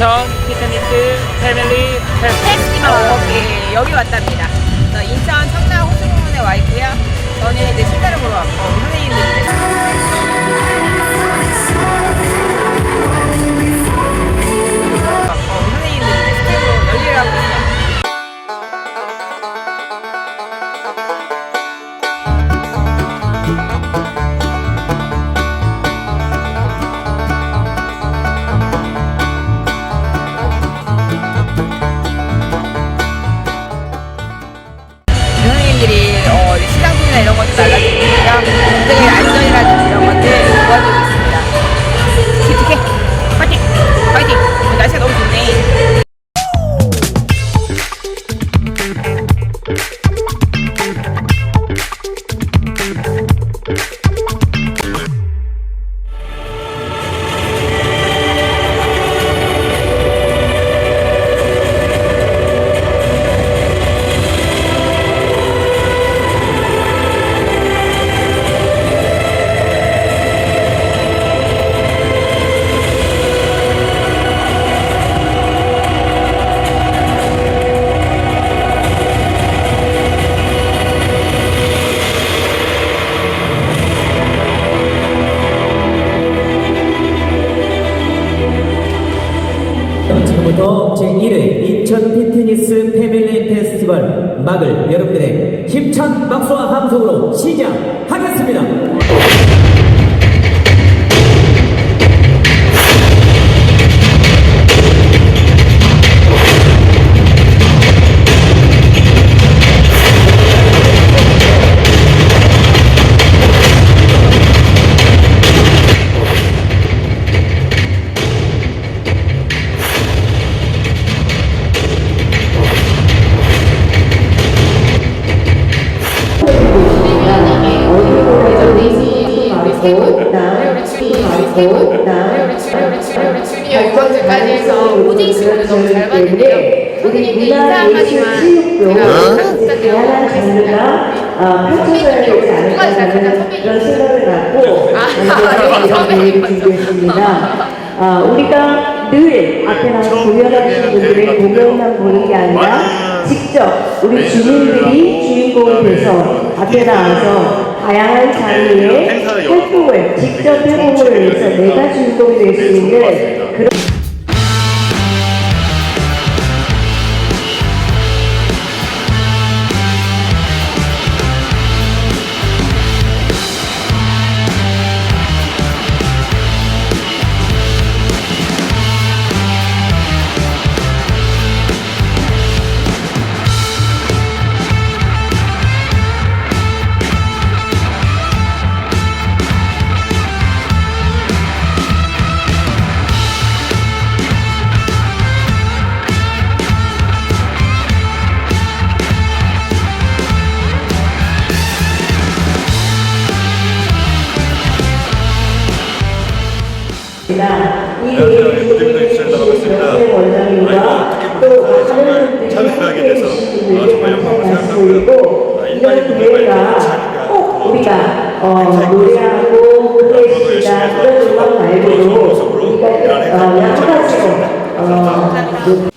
인천 피트니스 패밀리 페스티벌 네, 여기 왔답니다. 저 인천 청라 호수공원에 와 있고요. 저는 이제 실내를 보러 왔고 선생님들이 이제 지금부터 제1회 인천 피트니스 패밀리 페스티벌 막을 여러분들의 힘찬 박수와 함성으로 시작하겠습니다. 발전까지 해서 호진 씨 오늘 너무 잘 봤는데요. 선생님들 인사 한마디만 제가 부탁드려요. 장르가 펼쳐져야 되지 않을까라는 그런 생각을 갖고 아, 이런 계획을 준비했습니다. 아, 우리가 늘 앞에 나서 공연하시는 분들의 공연만 보는 게 아니라 직접 우리 주민들이 주인공이 돼서 앞에 나와서 다양한 장르의 활동을 직접 해봄으로 해서 내가 주인공이 될 수 있는 그런 이 인터뷰 주셔서 반갑습니다. 원장님과 또 많은 분들이 참여하게 돼서 어, 정말 영광을 생각하고요. 아, 이런 일반인 분들과 꼭 우리가 어, 노래하고 클래식이나 이런 음악 말고도 우리가 어, 여러 가지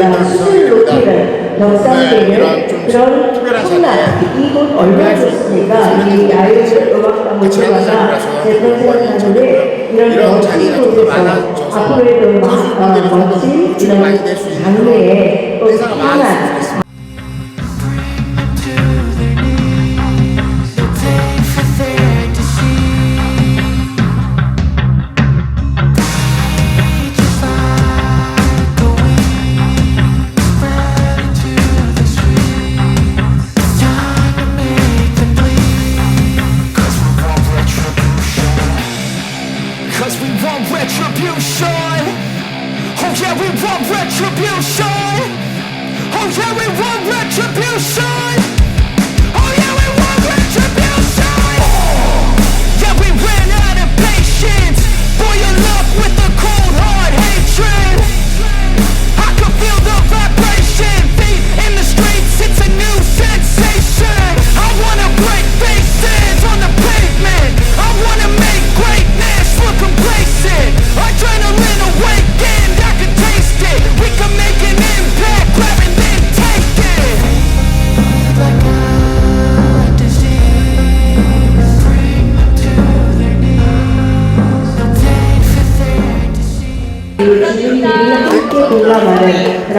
우리가 수준 높이를 격상되는 그런 청란 이곳 얼마나 좋습니까? 이 야외 음악당 들어가나 재팬센터에 이런 멋진 곳에서 앞으로의 더 멋진 이런 장르의 또 편한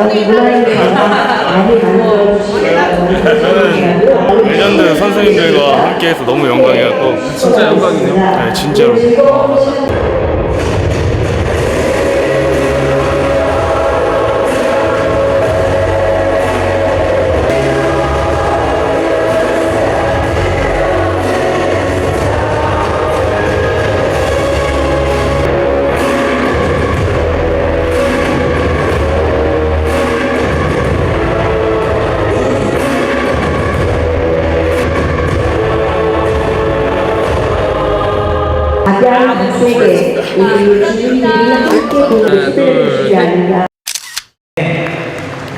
많이 만들어주시고 레전드 선생님들과 함께해서 너무 영광이었고 진짜 영광이네요. 네, 진짜로.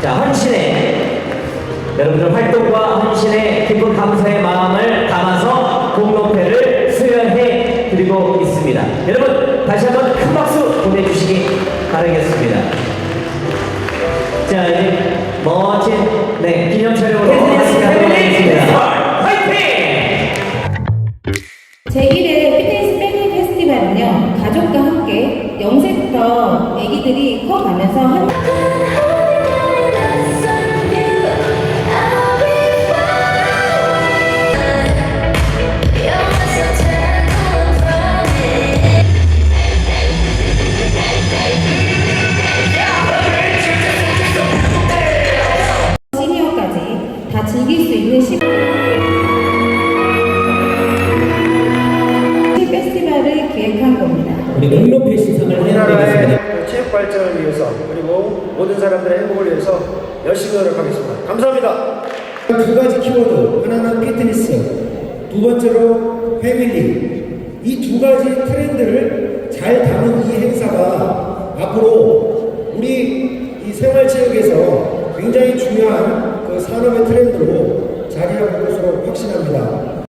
자, 헌신의 여러분들 활동과 헌신의 기쁜 감사의 마음을 담아서 공로패를 수여해 드리고 있습니다. 여러분 다시 한번 큰 박수 보내주시기 바라겠습니다. 자, 이제 멋진 네 기념 촬영으로 기획한 겁니다. 우리 공로패 시상을 해드리겠습니다. 체육 발전을 위해서 그리고 모든 사람들의 행복을 위해서 열심히 노력하겠습니다. 감사합니다. 두 가지 키워드 하나는 피트니스 두 번째로 패밀리 이 두 가지 트렌드를 잘 담은 이 행사가 앞으로 우리 이 생활체육에서 굉장히 중요한 그 산업의 트렌드로 자리잡을 것으로 확신합니다.